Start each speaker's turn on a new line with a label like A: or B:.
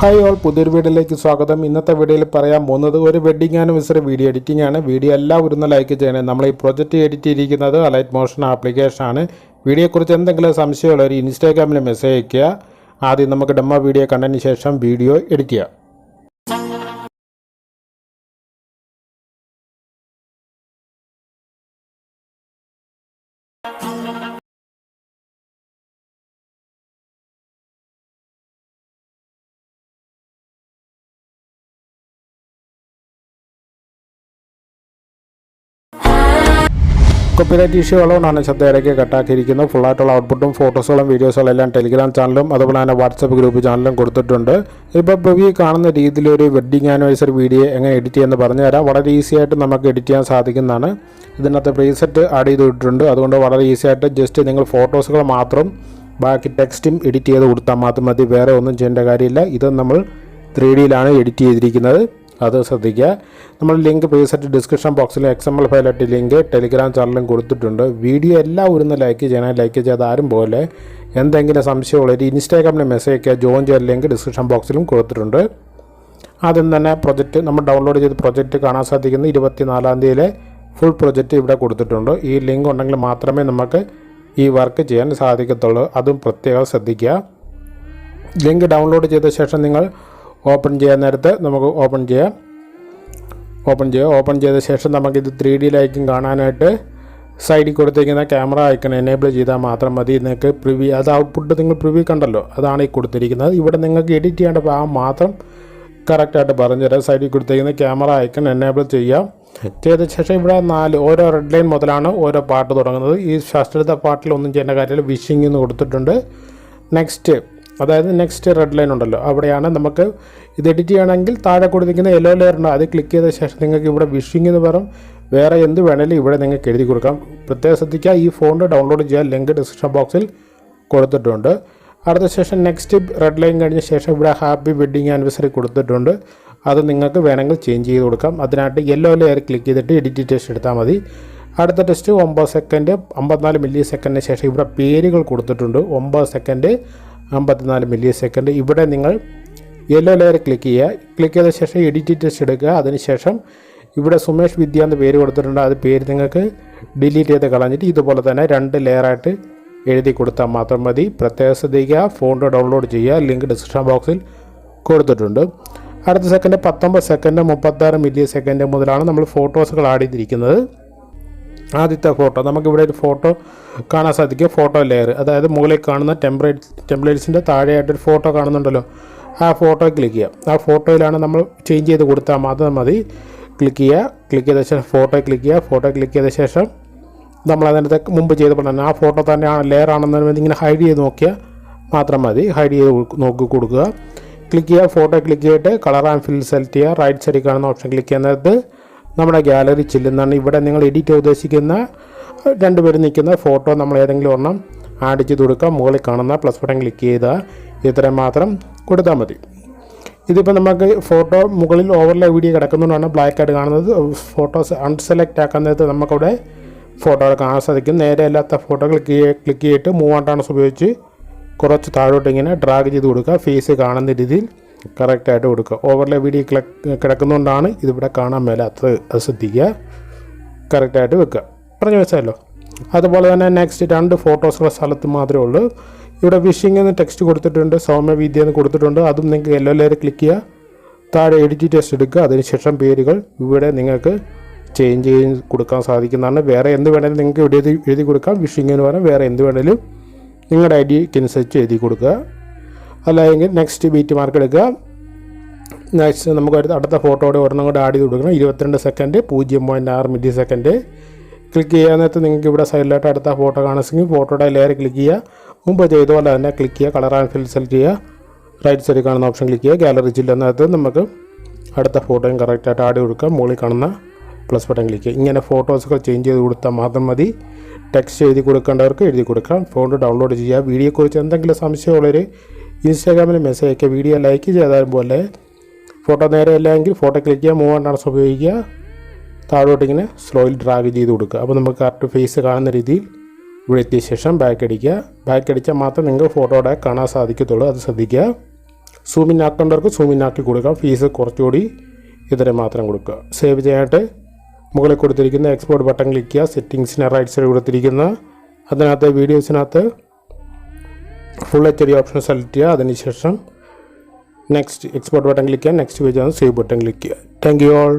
A: Hi all പുതിയൊരു വീഡിയോയിലേക്ക് സ്വാഗതം. ഇന്നത്തെ വീഡിയോയിൽ പറയാൻ പോകുന്നത് ഒരു വെഡിങ് ആനിവേഴ്സറി വീഡിയോ എഡിറ്റിംഗ് ആണ്. വീഡിയോ എല്ലാം ഒരു ലൈക്ക് ചെയ്യണേ. നമ്മൾ ഈ പ്രൊജക്റ്റ് എഡിറ്റ് ചെയ്തിരിക്കുന്നത് അലൈറ്റ് മോഷൻ ആപ്ലിക്കേഷൻ ആണ്. വീഡിയോയെക്കുറിച്ച് എന്തെങ്കിലും സംശയമുള്ളവർ ഇൻസ്റ്റാഗ്രാമിൽ മെസ്സേജ് അയയ്ക്കുക. ആദ്യം നമുക്ക് ഡെമ്മ വീഡിയോ കണ്ടതിന് ശേഷം വീഡിയോ എഡിറ്റ് ചെയ്യാം കോപ്പിറൈറ്റ് ഇഷ്യൂ ഉള്ളതുകൊണ്ടാണ് ശബ്ദ ഇടയ്ക്ക് കട്ടാക്കിയിരിക്കുന്നത്. ഫുള്ളായിട്ടുള്ള ഔട്ട്പുട്ടും ഫോട്ടോസുകളും വീഡിയോസുകളും എല്ലാം ടെലിഗ്രാം ചാനലും അതുപോലെ തന്നെ വാട്സപ്പ് ഗ്രൂപ്പ് ചാനലും കൊടുത്തിട്ടുണ്ട്. ഇപ്പോൾ ഈ കാണുന്ന രീതിയിലൊരു വെഡ്ഡിങ് ആനിവേഴ്സറി വീഡിയോ എങ്ങനെ എഡിറ്റ് ചെയ്യുമെന്ന് പറഞ്ഞുതരാം. വളരെ ഈസി ആയിട്ട് നമുക്ക് എഡിറ്റ് ചെയ്യാൻ സാധിക്കുന്നതാണ്. ഇതിനകത്ത് പ്രീസെറ്റ് ആഡ് ചെയ്തിട്ടുണ്ട്. അതുകൊണ്ട് വളരെ ഈസി ആയിട്ട് ജസ്റ്റ് നിങ്ങൾ ഫോട്ടോസുകൾ മാത്രം ബാക്കി ടെക്സ്റ്റും എഡിറ്റ് ചെയ്ത് കൊടുത്താൽ മാത്രം മതി. വേറെ ഒന്നും ചെയ്യേണ്ട കാര്യമില്ല. ഇത് നമ്മൾ ത്രീ ഡിയിലാണ് എഡിറ്റ് ചെയ്തിരിക്കുന്നത്. അത് ശ്രദ്ധിക്കുക. നമ്മൾ ലിങ്ക് പേസറ്റ് ഡിസ്ക്രിപ്ഷൻ ബോക്സിൽ എക്സ് എം എൽ ഫയലായിട്ട് ലിങ്ക് ടെലിഗ്രാം ചാനലും കൊടുത്തിട്ടുണ്ട്. വീഡിയോ എല്ലാം ഒരു ലൈക്ക് ചെയ്യണം. ലൈക്ക് ചെയ്ത് ആരും പോലെ എന്തെങ്കിലും സംശയമുള്ളവർ ഇൻസ്റ്റാഗ്രാമിൽ മെസ്സേജ് ഒക്കെ ജോയിൻ ചെയ്യാൻ ലിങ്ക് ഡിസ്ക്രിപ്ഷൻ ബോക്സിലും കൊടുത്തിട്ടുണ്ട്. ആദ്യം തന്നെ പ്രൊജക്റ്റ് നമ്മൾ ഡൗൺലോഡ് ചെയ്ത് പ്രൊജക്റ്റ് കാണാൻ സാധിക്കുന്ന ഇരുപത്തിനാലാം തീയതിയിലെ ഫുൾ പ്രൊജക്റ്റ് ഇവിടെ കൊടുത്തിട്ടുണ്ട്. ഈ ലിങ്ക് ഉണ്ടെങ്കിൽ മാത്രമേ നമുക്ക് ഈ വർക്ക് ചെയ്യാൻ സാധിക്കത്തുള്ളൂ. അതും പ്രത്യേകം ശ്രദ്ധിക്കുക. ലിങ്ക് ഡൗൺലോഡ് ചെയ്ത ശേഷം നിങ്ങൾ ഓപ്പൺ ചെയ്യാൻ നേരത്ത് നമുക്ക് ഓപ്പൺ ചെയ്യാം. ഓപ്പൺ ചെയ്യുക ഓപ്പൺ ചെയ്ത ശേഷം നമുക്കിത് ത്രീ ഡിയിലായിരിക്കും കാണാനായിട്ട് സൈഡിൽ കൊടുത്തിരിക്കുന്ന ക്യാമറ ഐക്കൺ എനേബിൾ ചെയ്താൽ മാത്രം മതി. നിങ്ങൾക്ക് പ്രിവ്യൂ അത് ഔട്ട്പുട്ട് നിങ്ങൾ പ്രിവ്യൂ കണ്ടല്ലോ. അതാണ് ഈ കൊടുത്തിരിക്കുന്നത്. ഇവിടെ നിങ്ങൾക്ക് എഡിറ്റ് ചെയ്യേണ്ട ഭാഗം മാത്രം കറക്റ്റായിട്ട് പറഞ്ഞുതരാം. സൈഡിൽ കൊടുത്തിരിക്കുന്ന ക്യാമറ ഐക്കൺ എനേബിൾ ചെയ്യാം. ചെയ്ത ശേഷം ഇവിടെ നാല് ഓരോ റെഡ് ലൈൻ മുതലാണ് ഓരോ പാട്ട് തുടങ്ങുന്നത്. ഈ ഫസ്റ്റത്തെ പാട്ടിൽ ഒന്നും ചെയ്യേണ്ട കാര്യമില്ല. വിഷിംഗ് എന്ന് കൊടുത്തിട്ടുണ്ട്. നെക്സ്റ്റ് അതായത് നെക്സ്റ്റ് റെഡ് ലൈൻ ഉണ്ടല്ലോ. അവിടെയാണ് നമുക്ക് ഇത് എഡിറ്റ് ചെയ്യണമെങ്കിൽ താഴെ കൊടുത്തിരിക്കുന്ന യെല്ലോ ലെയർ ഉണ്ട്. അത് ക്ലിക്ക് ചെയ്ത ശേഷം നിങ്ങൾക്ക് ഇവിടെ വിഷിംഗ് എന്ന് പറയും. വേറെ എന്ത് വേണേലും ഇവിടെ നിങ്ങൾക്ക് എഴുതി കൊടുക്കാം. പ്രത്യേകം ശ്രദ്ധിക്കുക ഈ ഫോണ്ട് ഡൗൺലോഡ് ചെയ്യാൻ ലിങ്ക് ഡിസ്ക്രിപ്ഷൻ ബോക്സിൽ കൊടുത്തിട്ടുണ്ട്. അടുത്ത ശേഷം നെക്സ്റ്റ് റെഡ് ലൈൻ കഴിഞ്ഞ ശേഷം ഇവിടെ ഹാപ്പി വെഡ്ഡിങ് ആനിവേഴ്സറി കൊടുത്തിട്ടുണ്ട്. അത് നിങ്ങൾക്ക് വേണമെങ്കിൽ ചേഞ്ച് ചെയ്ത് കൊടുക്കാം. അതിനായിട്ട് യെല്ലോ ലെയർ ക്ലിക്ക് ചെയ്തിട്ട് എഡിറ്റ് ടെസ്റ്റ് എടുത്താൽ മതി. അടുത്ത ടെസ്റ്റ് ഒമ്പത് സെക്കൻഡ് അമ്പത്തിനാല് മില്ലി സെക്കൻഡിന് ശേഷം ഇവിടെ പേരുകൾ കൊടുത്തിട്ടുണ്ട്. ഒമ്പത് സെക്കൻഡ് അമ്പത്തിനാല് മില്ലി സെക്കൻഡ് ഇവിടെ നിങ്ങൾ യെല്ലോ ലെയർ ക്ലിക്ക് ചെയ്യുക. ക്ലിക്ക് ചെയ്ത ശേഷം എഡിറ്റ് ടെസ്റ്റ് എടുക്കുക. അതിനുശേഷം ഇവിടെ സുമേഷ് വിദ്യ എന്ന് പേര് കൊടുത്തിട്ടുണ്ട്. അത് പേര് നിങ്ങൾക്ക് ഡിലീറ്റ് ചെയ്ത് കളഞ്ഞിട്ട് ഇതുപോലെ തന്നെ രണ്ട് ലെയറായിട്ട് എഴുതി കൊടുത്താൽ മാത്രം മതി. പ്രത്യേക ശ്രദ്ധിക്കുക. ഫോൺ ഡൗൺലോഡ് ചെയ്യുക. ലിങ്ക് ഡിസ്ക്രിപ്ഷൻ ബോക്സിൽ കൊടുത്തിട്ടുണ്ട്. അടുത്ത സെക്കൻഡ് പത്തൊമ്പത് സെക്കൻഡ് മുപ്പത്താറ് മില്ലി സെക്കൻഡ് മുതലാണ് നമ്മൾ ഫോട്ടോസുകൾ ആഡ് ചെയ്തിരിക്കുന്നത്. ആദ്യത്തെ ഫോട്ടോ നമുക്കിവിടെ ഒരു ഫോട്ടോ കാണാൻ സാധിക്കും. ഫോട്ടോ ലെയർ അതായത് മുകളിൽ കാണുന്ന ടെംപ്ലേറ്റ് ടെംപ്ലേറ്റ്സിന്റെ താഴെയായിട്ടൊരു ഫോട്ടോ കാണുന്നുണ്ടല്ലോ. ആ ഫോട്ടോ ക്ലിക്ക് ചെയ്യുക ആ ഫോട്ടോയിലാണ് നമ്മൾ ചേഞ്ച് ചെയ്ത് കൊടുത്താൽ മാത്രം മതി. ക്ലിക്ക് ചെയ്യുക. ക്ലിക്ക് ചെയ്ത ശേഷം ഫോട്ടോ ക്ലിക്ക് ചെയ്യുക. ഫോട്ടോ ക്ലിക്ക് ചെയ്ത ശേഷം നമ്മൾ അതിനകത്ത് മുമ്പ് ചെയ്ത പോലെ ആ ഫോട്ടോ തന്നെ തന്നെയാണ് ലെയർ ആണെന്ന് ഇങ്ങനെ ഹൈഡ് ചെയ്ത് നോക്കിയാൽ മാത്രം മതി. ഹൈഡ് ചെയ്ത് നോക്കി കൊടുക്കുക. ക്ലിക്ക് ചെയ്യുക. ഫോട്ടോ ക്ലിക്ക് ചെയ്തിട്ട് കളർ ആൻഡ് ഫിൽ സെലക്ട് ചെയ്യുക. റൈറ്റ് സൈഡിൽ കാണുന്ന ഓപ്ഷൻ ക്ലിക്ക് ചെയ്യുന്നത്. നമ്മുടെ ഗാലറി ചെല്ലുന്നതാണ്. ഇവിടെ നിങ്ങൾ എഡിറ്റ് ഉദ്ദേശിക്കുന്ന രണ്ടുപേരും നിൽക്കുന്ന ഫോട്ടോ നമ്മൾ ഏതെങ്കിലും ഒരെണ്ണം ആഡ് ചെയ്ത് കൊടുക്കുക മുകളിൽ കാണുന്ന പ്ലസ് ബട്ടൺ ക്ലിക്ക് ചെയ്താൽ ഇത്രയും മാത്രം കൊടുത്താൽ മതി. ഇതിപ്പോൾ നമുക്ക് ഫോട്ടോ മുകളിൽ ഓവർലേ വീഡിയോ കിടക്കുന്നതുകൊണ്ടാണ് ബ്ലാക്ക് ആയിട്ട് കാണുന്നത്. ഫോട്ടോസ് അൺസെലക്ട് ആക്കുന്നത് നമുക്കവിടെ ഫോട്ടോ കാണാൻ സാധിക്കും. നേരെ അല്ലാത്ത ഫോട്ടോ ക്ലിക്ക് ക്ലിക്ക് ചെയ്തിട്ട് മൂവ് ആണ്ടാണ് ഉപയോഗിച്ച് കുറച്ച് താഴോട്ട് ഇങ്ങനെ ഡ്രാഗ് ചെയ്ത് കൊടുക്കുക. ഫേസ് കാണുന്ന രീതിയിൽ കറക്റ്റായിട്ട് കൊടുക്കുക. ഓവർലേ വീഡിയോ കിടക്കുന്നതുകൊണ്ടാണ് ഇതിവിടെ കാണാൻ മേലാത്തത് അത് ശ്രദ്ധിക്കുക. കറക്റ്റായിട്ട് വെക്കുക. പറഞ്ഞു വെച്ചല്ലോ. അതുപോലെ തന്നെ നെക്സ്റ്റ് രണ്ട് ഫോട്ടോസുള്ള സ്ഥലത്ത് മാത്രമേ ഉള്ളൂ. ഇവിടെ വിഷിംഗ് എന്ന് ടെക്സ്റ്റ് കൊടുത്തിട്ടുണ്ട് സൗമ്യ വിദ്യ എന്ന് കൊടുത്തിട്ടുണ്ട്. അതും നിങ്ങൾക്ക് യെല്ലോ ലെയർ ക്ലിക്ക് ചെയ്യുക. താഴെ എഡിറ്റ് ടെസ്റ്റ് എടുക്കുക. അതിനുശേഷം പേരുകൾ ഇവിടെ നിങ്ങൾക്ക് ചേഞ്ച് ചെയ്ത് കൊടുക്കാൻ സാധിക്കുന്നതാണ്. വേറെ എന്ത് വേണമെങ്കിലും നിങ്ങൾക്ക് എഴുതി എഴുതി കൊടുക്കാം. വിഷിംഗ് എന്ന് പറഞ്ഞാൽ വേറെ എന്ത് വേണമെങ്കിലും നിങ്ങളുടെ ഐ ഡിക്കനുസരിച്ച് എഴുതി കൊടുക്കുക. അല്ലെങ്കിൽ നെക്സ്റ്റ് ബീറ്റ് മാർക്ക് എടുക്കുക. നെക്സ്റ്റ് നമുക്ക് അടുത്ത ഫോട്ടോയുടെ ഒരെണ്ണം കൂടെ ആഡ് ചെയ്ത് കൊടുക്കണം. ഇരുപത്തിരണ്ട് സെക്കൻഡ് പൂജ്യം പോയിന്റ് ആറ് മില്ലി സെക്കൻഡ് ക്ലിക്ക് ചെയ്യാൻ നേരത്ത് നിങ്ങൾക്ക് ഇവിടെ സൈഡിലായിട്ട് അടുത്ത ഫോട്ടോ കാണിച്ചെങ്കിൽ ഫോട്ടോയുടെ ലെയർ ക്ലിക്ക് ചെയ്യുക. മുമ്പ് ചെയ്ത പോലെ തന്നെ ക്ലിക്ക് ചെയ്യുക. കളർ ആൻഡ് ഫിൽ സെലക്ട് ചെയ്യുക. റൈറ്റ് സൈഡിൽ കാണുന്ന ഓപ്ഷൻ ക്ലിക്ക് ചെയ്യുക. ഗാലറി ചില്ലെന്നകത്ത് നമുക്ക് അടുത്ത ഫോട്ടോയും കറക്റ്റായിട്ട് ആഡ് കൊടുക്കുക മുകളിൽ കാണുന്ന പ്ലസ് ബട്ടൺ ക്ലിക്ക് ചെയ്യുക. ഇങ്ങനെ ഫോട്ടോസൊക്കെ ചേഞ്ച് ചെയ്ത് കൊടുത്താൽ മാത്രം മതി. ടെക്സ്റ്റ് എഴുതി കൊടുക്കേണ്ടവർക്ക് എഴുതി കൊടുക്കാം. ഫോൺ ഡൗൺലോഡ് ചെയ്യുക. വീഡിയോയെക്കുറിച്ച് എന്തെങ്കിലും സംശയമുള്ളവർ ഇൻസ്റ്റാഗ്രാമിൽ മെസ്സേജ് അയക്കുക വീഡിയോ ലൈക്ക് ചെയ്താലും പോലെ ഫോട്ടോ നേരെ അല്ലെങ്കിൽ ഫോട്ടോ ക്ലിക്ക് ചെയ്യുക മൂവ് ആണ്ടാണ് ഉപയോഗിക്കുക താഴോട്ട് ഇങ്ങനെ സ്ലോയിൽ ഡ്രാഗ് ചെയ്ത് കൊടുക്കുക. അപ്പോൾ നമുക്ക് കറക്റ്റ് ഫേസ് കാണുന്ന രീതിയിൽ ഇവിടെ എത്തിയ ശേഷം ബാക്ക് അടിക്കുക. ബാക്ക് അടിച്ചാൽ മാത്രം നിങ്ങൾക്ക് ഫോട്ടോയുടെ കാണാൻ സാധിക്കത്തുള്ളൂ. അത് ശ്രദ്ധിക്കുക. സൂമിൻ ആക്കേണ്ടവർക്ക് സൂമിൻ ആക്കി കൊടുക്കുക ഫീസ് കുറച്ചുകൂടി ഇതരെ മാത്രം കൊടുക്കുക. സേവ് ചെയ്യാനായിട്ട് മുകളിൽ കൊടുത്തിരിക്കുന്ന എക്സ്പോർട്ട് ബട്ടൺ ക്ലിക്ക് ചെയ്യുക. സെറ്റിങ്സിന് റൈറ്റ് സൈഡ് കൊടുത്തിരിക്കുന്ന അതിനകത്ത് വീഡിയോസിനകത്ത് full H D option select ചെയ്യുക അതിനുശേഷം നെക്സ്റ്റ് എക്സ്പോർട്ട് ബട്ടൺ ക്ലിക്ക് ചെയ്യുക നെക്സ്റ്റ് പേജ് ആണ് സേവ് ബട്ടൺ ക്ലിക്ക് ചെയ്യുക. Thank you all